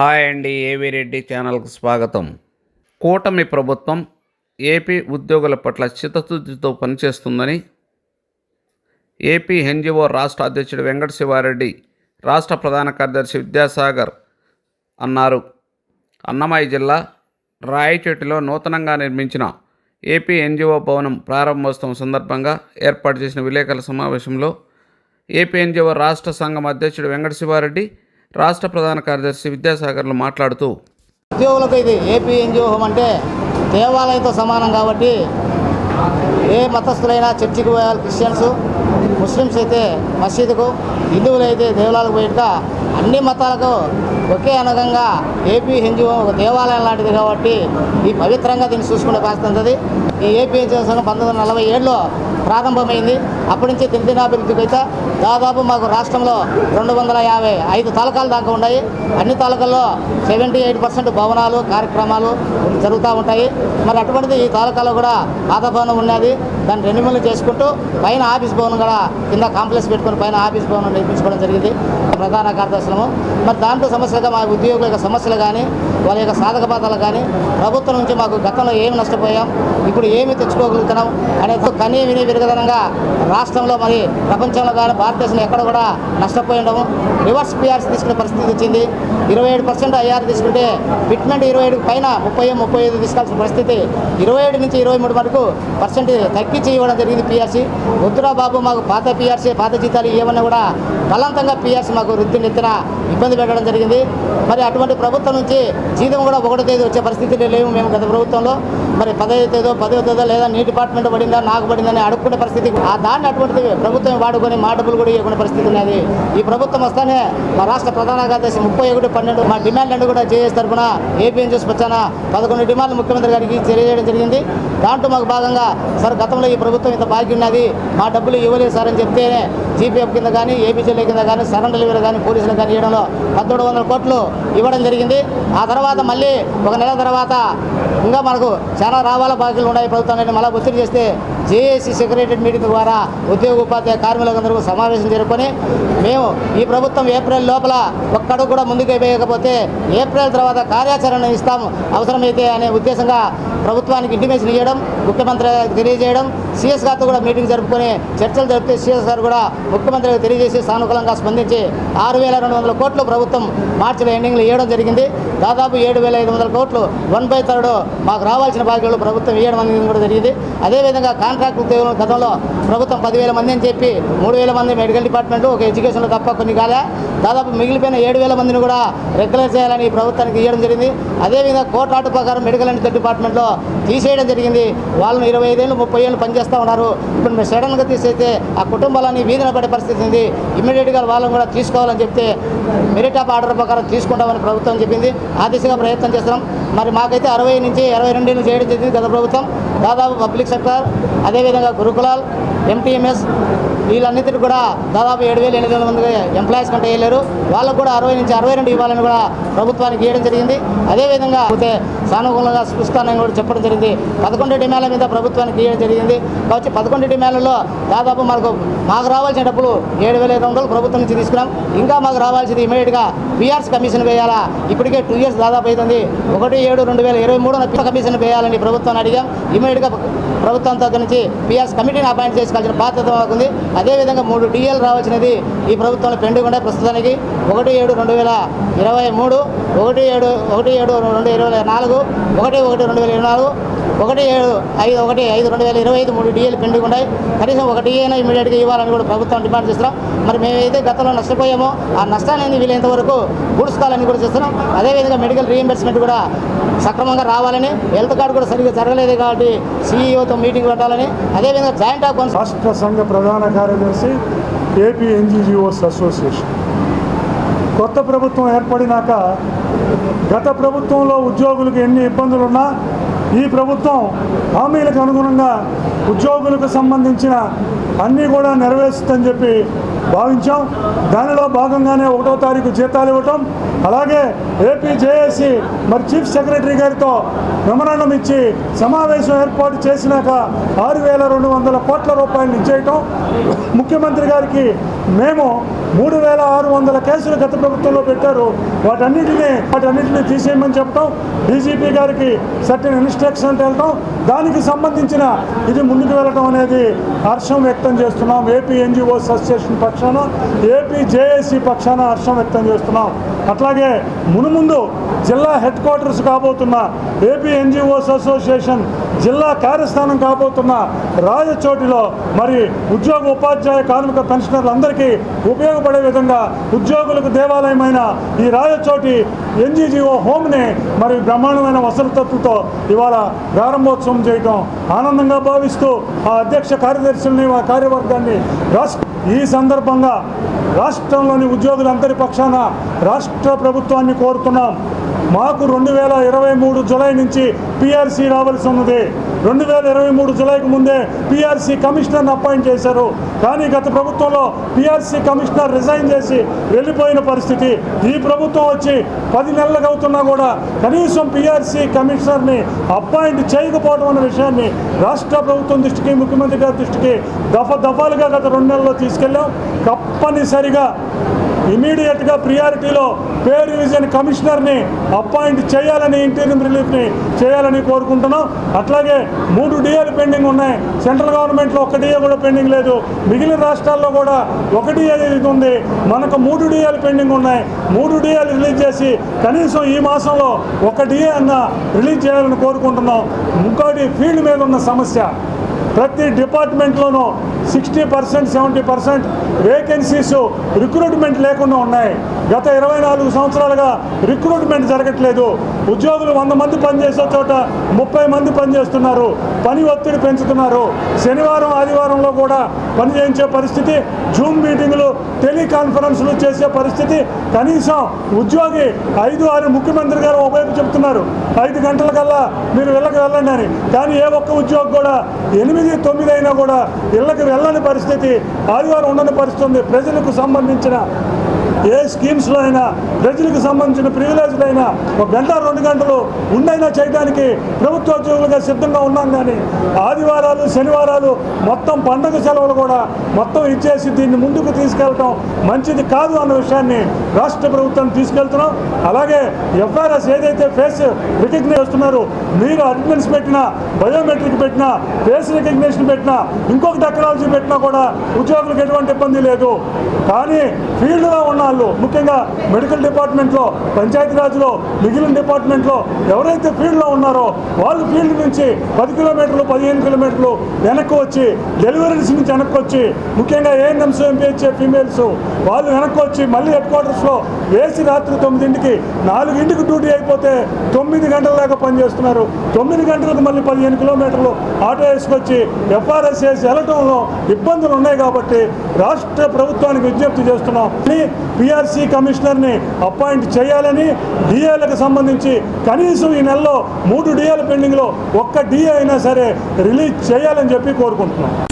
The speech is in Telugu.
హాయ్ అండి ఏవి రెడ్డి ఛానల్కు స్వాగతం. కూటమి ప్రభుత్వం ఏపీ ఉద్యోగుల పట్ల చిత్తశుద్ధితో పనిచేస్తుందని ఏపీ ఎన్జిఓ రాష్ట్ర అధ్యక్షుడు వెంకట శివారెడ్డి రాష్ట్ర ప్రధాన కార్యదర్శి విద్యాసాగర్ అన్నారు. అన్నమయ్య జిల్లా రాయచోటిలో నూతనంగా నిర్మించిన ఏపీ ఎన్జిఓ భవనం ప్రారంభోత్సవం సందర్భంగా ఏర్పాటు చేసిన విలేకరుల సమావేశంలో ఏపీ ఎన్జిఓ రాష్ట్ర సంఘం అధ్యక్షుడు వెంకట శివారెడ్డి రాష్ట్ర ప్రధాన కార్యదర్శి విద్యాసాగర్లు మాట్లాడుతూ ఉద్యోగులకు ఇది ఏపీ ఎన్జిఓ హోమ్ అంటే దేవాలయంతో సమానం కాబట్టి ఏ మతస్థులైనా చర్చికి పోయాలి క్రిస్టియన్స్ ముస్లిమ్స్ అయితే మసీదుకు హిందువులు అయితే దేవాలయాలకు పోయిట అన్ని మతాలకు ఒకే అనుగంగా ఏపీ ఎన్జిఓ ఒక దేవాలయం లాంటిది కాబట్టి ఈ పవిత్రంగా దీన్ని చూసుకునే పరిస్థితి ఈ ఏపీ ఎన్జిఓ సంఘం పంతొమ్మిది వందల నలభై ఏడులో ప్రారంభమైంది. అప్పటి నుంచి దినదినాభివృద్ధికి అయితే దాదాపు మాకు రాష్ట్రంలో రెండు వందల యాభై ఐదు తాలూకాలు దాకా ఉన్నాయి. అన్ని తాలూకాల్లో సెవెంటీ ఎయిట్ పర్సెంట్ భవనాలు కార్యక్రమాలు జరుగుతూ ఉంటాయి. మరి అటువంటిది ఈ తాలూకాలో కూడా పాత భవనం ఉన్నది. దాన్ని రెన్యువల్ చేసుకుంటూ పైన ఆఫీస్ భవనం కూడా కింద కాంప్లెక్స్ పెట్టుకుని పైన ఆఫీస్ భవనం నిర్మించుకోవడం జరిగింది. ప్రధాన కార్యదర్శులము. మరి దాంట్లో సమస్యలుగా మా ఉద్యోగుల యొక్క సమస్యలు కానీ వాళ్ళ యొక్క సాధక బాధలు కానీ ప్రభుత్వం నుంచి మాకు గతంలో ఏమి నష్టపోయాం ఇప్పుడు ఏమి తెచ్చుకోగలుగుతున్నాం అనేది కనీ విని విరగదనంగా రాష్ట్రంలో మరి ప్రపంచంలో కానీ భారతదేశంలో ఎక్కడ కూడా నష్టపోయి ఉండము. రివర్స్ పిఆర్సీ తీసుకునే పరిస్థితి వచ్చింది. ఇరవై ఏడు పర్సెంట్ ఐఆర్ తీసుకుంటే ఫిట్మెంట్ ఇరవై ఏడు పైన ముప్పై ముప్పై ఐదు తీసుకోవాల్సిన పరిస్థితి ఇరవై ఏడు నుంచి ఇరవై మూడు వరకు పర్సెంట్ తగ్గించి ఇవ్వడం జరిగింది పిఆర్సీ వద్దురా బాబు మాకు పాత పిఆర్సీ పాత జీతాలు ఏమన్నా కూడా బలవంతంగా పిఆర్సీ మాకు వృద్ధి నెత్తిన ఇబ్బంది పెట్టడం జరిగింది. మరి అటువంటి ప్రభుత్వం నుంచి జీతం కూడా ఒకటో తేదీ వచ్చే పరిస్థితి లేవు మేము గత ప్రభుత్వంలో. మరి పదహైదు తేదో పదో తేదో లేదా నీ డిపార్ట్మెంట్ పడిందా నాకు పడిందని అడుక్కునే పరిస్థితి. ఆ దాన్ని అటువంటిది ప్రభుత్వం వాడుకొని మా డబ్బులు కూడా ఇవ్వకునే పరిస్థితి ఉన్నది. ఈ ప్రభుత్వం వస్తానే మా రాష్ట్ర ప్రధాన కార్యదర్శి ముప్పై ఒకటి పన్నెండు మా డిమాండ్ అన్ని కూడా జేఎస్ తరఫున ఏపీఎం చేసి వచ్చాన? పదకొండు డిమాండ్లు ముఖ్యమంత్రి గారికి తెలియజేయడం జరిగింది. దాంట్లో మాకు భాగంగా సార్ గతంలో ఈ ప్రభుత్వం ఇంత బాకీ ఉన్నది మా డబ్బులు ఇవ్వలేదు సార్ అని చెప్తేనే జీపీఎఫ్ కింద కానీ ఏపీజీల కింద కానీ సరెండర్ డెలివరీ కానీ పోలీసులు కానీ ఇవ్వడంలో పద్దెనిమిది వందల కోట్లు ఇవ్వడం జరిగింది. ఆ తర్వాత మళ్ళీ ఒక నెల తర్వాత ఇంకా మనకు చాలా చాలా రావాల బాకీలు ఉన్నాయి. ప్రభుత్వాన్ని మళ్ళీ ఒత్తిడి చేస్తే జేఏసీ సెక్రటరీ మీటింగ్ ద్వారా ఉద్యోగ ఉపాధ్యాయ కార్మికులందరూ సమావేశం జరుపుకొని మేము ఈ ప్రభుత్వం ఏప్రిల్ లోపల ఒక్కడు కూడా ముందుకు వేయకపోతే ఏప్రిల్ తర్వాత కార్యాచరణ ఇస్తాం అవసరమైతే అనే ఉద్దేశంగా ప్రభుత్వానికి ఇంటిమేషన్ ఇవ్వడం ముఖ్యమంత్రి తెలియజేయడం సీఎస్ గారితో కూడా మీటింగ్ జరుపుకొని చర్చలు జరిపితే సీఎస్ గారు కూడా ముఖ్యమంత్రికి తెలియజేసి సానుకూలంగా స్పందించి ఆరు వేల రెండు వందల కోట్లు ప్రభుత్వం మార్చిలో ఎండింగ్లో ఇవ్వడం జరిగింది. దాదాపు ఏడు వేల ఐదు వందల కోట్లు వన్ బై థర్డ్ మాకు రావాల్సిన బాధ్యతలు ప్రభుత్వం ఇవ్వడం అనేది కూడా జరిగింది. అదేవిధంగా కాంట్రాక్ట్ ఉద్యోగుల గతంలో ప్రభుత్వం పదివేల మంది అని చెప్పి మూడు వేల మంది మెడికల్ డిపార్ట్మెంట్ ఒక ఎడ్యుకేషన్లో తప్ప కొన్ని కాలే. దాదాపు మిగిలిపోయిన ఏడు వేల మందిని కూడా రెగ్యులర్ చేయాలని ఈ ప్రభుత్వానికి ఇవ్వడం జరిగింది. అదేవిధంగా కోర్టు ఆర్డర్ ప్రకారం మెడికల్ అండ్ డిపార్ట్మెంట్లో తీసేయడం జరిగింది. వాళ్ళని ఇరవై ఐదేళ్ళు ముప్పై ఏళ్ళు పనిచేస్తూ ఉన్నారు. ఇప్పుడు మీరు సడన్గా తీసేస్తే ఆ కుటుంబాలని వీధిన పడే పరిస్థితి ఉంది. ఇమ్మీడియట్గా వాళ్ళని కూడా తీసుకోవాలని చెప్తే మెరిట్ ఆఫ్ ఆర్డర్ ప్రకారం తీసుకుంటామని ప్రభుత్వం చెప్పింది. ఆ దిశగా ప్రయత్నం చేస్తున్నాం. మరి మాకైతే అరవై నుంచి ఇరవై రెండు చేయడం జరిగింది గత ప్రభుత్వం. దాదాపు పబ్లిక్ సెక్టర్ అదేవిధంగా గురుకులాల్ ఎంటీఎంఎస్ వీళ్ళన్నింటికి కూడా దాదాపు ఏడు వేల ఎనిమిది వందల మంది ఎంప్లాయీస్ కంటే వెళ్ళారు వాళ్ళకు కూడా అరవై నుంచి అరవై రెండు ఇవ్వాలని కూడా ప్రభుత్వానికి ఇవ్వడం జరిగింది. అదేవిధంగా అయితే సానుకూలంగా స్పృస్తానని కూడా చెప్పడం జరిగింది. పదకొండు డిమాండ్ల మీద ప్రభుత్వానికి ఇవ్వడం జరిగింది. కాబట్టి పదకొండు డిమాండ్లలో దాదాపు మనకు మాకు రావాల్సిన డబ్బులు ఏడు వేల ఐదు వందలు ప్రభుత్వం నుంచి తీసుకున్నాం. ఇంకా మాకు రావాల్సింది ఇమీడియట్గా పిఆర్స్ కమిషన్ వేయాలా? ఇప్పటికే టూ ఇయర్స్ దాదాపు అవుతుంది ఒకటి ఏడు రెండు వేల ఇరవై మూడున కమిషన్ వేయాలని ప్రభుత్వాన్ని అడిగాం. ఇమీడియట్గా ప్రభుత్వం తరఫు నుంచి పిఆర్స్ కమిటీని అపాయింట్ చేసుకోవాల్సిన బాధ్యత మాకుంది. అదేవిధంగా మూడు డిఎల్ రావాల్సినది ఈ ప్రభుత్వంలో పెండింగ్ ఉండే ప్రస్తుతానికి ఒకటి ఏడు రెండు వేల ఇరవై మూడు ఒకటి ఏడు ఒకటి ఏడు రెండు ఇరవై నాలుగు ఒకటి ఒకటి రెండు వేల ఇరవై నాలుగు ఒకటి ఏడు ఐదు ఒకటి ఐదు రెండు వేల ఇరవై ఐదు మూడు డిఏలు పెండింగ్ ఉన్నాయి. కనీసం ఒక డిఏనా ఇమీడియట్గా ఇవ్వాలని కూడా ప్రభుత్వం డిమాండ్ చేస్తున్నాం. మరి మేమైతే గతంలో నష్టపోయామో ఆ నష్టాన్ని వీలైనంత వరకు పూడ్చుకోవాలని కూడా చేస్తున్నాం. అదేవిధంగా మెడికల్ రీఎంబర్స్మెంట్ కూడా సక్రమంగా రావాలని హెల్త్ కార్డు కూడా సరిగ్గా జరగలేదు కాబట్టి సీఈఓతో మీటింగ్ పెట్టాలని అదేవిధంగా జాయింట్ ఆఫ్ రాష్ట్ర సంఘ ప్రధాన కార్యదర్శి ఏపీ ఎన్జిజిఓస్ అసోసియేషన్. కొత్త ప్రభుత్వం ఏర్పడినాక గత ప్రభుత్వంలో ఉద్యోగులకు ఎన్ని ఇబ్బందులున్నా ఈ ప్రభుత్వం హామీలకు అనుగుణంగా ఉద్యోగులకు సంబంధించిన అన్నీ కూడా నెరవేరుస్తుందని చెప్పి భావించాం. దానిలో భాగంగానే ఒకటో తారీఖు జీతాలు ఇవ్వటం అలాగే ఏపీ జేఏసీ మరి చీఫ్ సెక్రటరీ గారితో మెమరాండం ఇచ్చి సమావేశం ఏర్పాటు చేసినాక ఆరు వేల రెండు వందల కోట్ల రూపాయలు ఇచ్చేయటం ముఖ్యమంత్రి గారికి మేము మూడు వేల ఆరు వందల కేసులు గత ప్రభుత్వంలో పెట్టారు. వాటన్నిటిని వాటన్నిటిని తీసేయమని చెప్పడం డీజీపీ గారికి సర్టిన్ ఇన్స్ట్రక్షన్ వెళ్ళటం దానికి సంబంధించిన ఇది ముందుకు వెళ్ళటం అనేది హర్షం వ్యక్తం చేస్తున్నాం. ఏపీ ఎన్జిఓ అసోసియేషన్ పక్షాన ఏపీ జేఏసీ పక్షాన హర్షం వ్యక్తం చేస్తున్నాం. అట్లాగే మునుముందు జిల్లా హెడ్ క్వార్టర్స్ కాబోతున్న ఏపీ ఎన్జిఓస్ అసోసియేషన్ జిల్లా కార్యస్థానం కాబోతున్న రాజచోటిలో మరి ఉద్యోగ ఉపాధ్యాయ కార్మిక పెన్షనర్లందరికీ ఉపయోగపడే విధంగా ఉద్యోగులకు దేవాలయమైన ఈ రాజచోటి ఎన్జీజీఓ హోమ్ని మరి బ్రహ్మాండమైన వసతులతో ఇవాళ ప్రారంభోత్సవం చేయటం ఆనందంగా భావిస్తూ ఆ అధ్యక్ష కార్యదర్శుల్ని ఆ కార్యవర్గాన్ని రాష్ట్ర ఈ సందర్భంగా రాష్ట్రంలోని ఉద్యోగులందరి పక్షాన రాష్ట్ర ప్రభుత్వాన్ని కోరుతున్నాం. మాకు రెండు వేల ఇరవై మూడు జులై నుంచి పిఆర్సీ రావాల్సి ఉన్నది. రెండు వేల ఇరవై మూడు జులైకి ముందే పిఆర్సీ కమిషనర్ని అపాయింట్ చేశారు. కానీ గత ప్రభుత్వంలో పిఆర్సీ కమిషనర్ రిజైన్ చేసి వెళ్ళిపోయిన పరిస్థితి. ఈ ప్రభుత్వం వచ్చి పది నెలలకు అవుతున్నా కూడా కనీసం పిఆర్సీ కమిషనర్ని అపాయింట్ చేయకపోవడం అనే విషయాన్ని రాష్ట్ర ప్రభుత్వం దృష్టికి ముఖ్యమంత్రి గారి దృష్టికి దఫ దఫాలుగా గత రెండు నెలల్లో తీసుకెళ్ళాం. తప్పనిసరిగా ఇమీడియట్గా ప్రియారిటీలో పే రివిజన్ కమిషనర్ని అపాయింట్ చేయాలని ఇంటీరియం రిలీఫ్ని చేయాలని కోరుకుంటున్నాం. అట్లాగే మూడు డిఏలు పెండింగ్ ఉన్నాయి. సెంట్రల్ గవర్నమెంట్లో ఒక డిఏ కూడా పెండింగ్ లేదు. మిగిలిన రాష్ట్రాల్లో కూడా ఒక డిఏ ఇది ఉంది. మనకు మూడు డిఏలు పెండింగ్ ఉన్నాయి. మూడు డిఏలు రిలీజ్ చేసి కనీసం ఈ మాసంలో ఒక డిఏ అన్న రిలీజ్ చేయాలని కోరుకుంటున్నాం. ఇంకోటి ఫీల్డ్ మీద ఉన్న సమస్య. ప్రతి డిపార్ట్మెంట్లోనూ sixty percent seventy percent vacancies recruitment లేకుండా ఉన్నాయి. గత ఇరవై నాలుగు సంవత్సరాలుగా రిక్రూట్మెంట్ జరగట్లేదు. ఉద్యోగులు వంద మంది పనిచేసే చోట ముప్పై మంది పనిచేస్తున్నారు. పని ఒత్తిడి పెంచుతున్నారు. శనివారం ఆదివారంలో కూడా పని చేయించే పరిస్థితి జూమ్ మీటింగులు టెలికాన్ఫరెన్స్లు చేసే పరిస్థితి కనీసం ఉద్యోగి ఐదు ఆరు ముఖ్యమంత్రి గారు ఒకవైపు చెప్తున్నారు. ఐదు గంటల కల్లా మీరు ఇళ్ళకి వెళ్ళండి అని. కానీ ఏ ఒక్క ఉద్యోగి కూడా ఎనిమిది తొమ్మిది అయినా కూడా ఇళ్ళకి వెళ్ళని పరిస్థితి ఆదివారం ఉండని పరిస్థితి ఉంది. ప్రజలకు సంబంధించిన ఏ స్కీమ్స్లో అయినా ప్రజలకు సంబంధించిన ప్రివిలేజ్లు అయినా ఒక గంట రెండు గంటలు ఉండైనా చేయడానికి ప్రభుత్వోద్యోగులుగా సిద్ధంగా ఉన్నాం కానీ ఆదివారాలు శనివారాలు మొత్తం పండుగ సెలవులు కూడా మొత్తం ఇచ్చేసి దీన్ని ముందుకు తీసుకెళ్ళటం మంచిది కాదు అన్న విషయాన్ని రాష్ట్ర ప్రభుత్వం తీసుకెళ్తున్నాం. అలాగే ఎఫ్ఆర్ఎస్ ఏదైతే ఫేస్ రికగ్నైజ్ చేస్తున్నారో మీరు అడ్మిన్స్ పెట్టినా బయోమెట్రిక్ పెట్టినా ఫేస్ రికగ్నేషన్ పెట్టినా ఇంకొక టెక్నాలజీ పెట్టినా కూడా ఉద్యోగులకు ఎటువంటి ఇబ్బంది లేదు. కానీ ఫీల్డ్లో ఉన్న వాళ్ళు ముఖ్యంగా మెడికల్ డిపార్ట్మెంట్లో పంచాయతీరాజ్లో మిగిలిన డిపార్ట్మెంట్లో ఎవరైతే ఫీల్డ్లో ఉన్నారో వాళ్ళు ఫీల్డ్ నుంచి పది కిలోమీటర్లు పదిహేను కిలోమీటర్లు వెనక్కి వచ్చి డెలివరీస్ నుంచి వెనక్కి వచ్చి ముఖ్యంగా ఏఎన్ఎంస్ ఎంపీహెచ్ఏ ఫీమేల్స్ వాళ్ళు వెనక్కి వచ్చి మళ్ళీ హెడ్ క్వార్టర్స్లో వేసి రాత్రి తొమ్మిదింటికి నాలుగింటికి డ్యూటీ అయిపోతే తొమ్మిది గంటల దాకా పనిచేస్తున్నారు తొమ్మిది గంటలకు మళ్ళీ పదిహేను కిలోమీటర్లు ఆటో వేసుకొచ్చి ఎఫ్ఆర్ఎస్ వేసి వెళ్ళటంలో ఇబ్బందులు ఉన్నాయి కాబట్టి రాష్ట్ర ప్రభుత్వానికి విజ్ఞప్తి చేస్తున్నాం. పిఆర్సీ కమిషనర్ని అపాయింట్ చేయాలని డిఏలకు సంబంధించి కనీసం ఈ నెలలో మూడు డిఏల పెండింగ్లో ఒక్క డిఏ అయినా సరే రిలీజ్ చేయాలని చెప్పి కోరుకుంటున్నాం.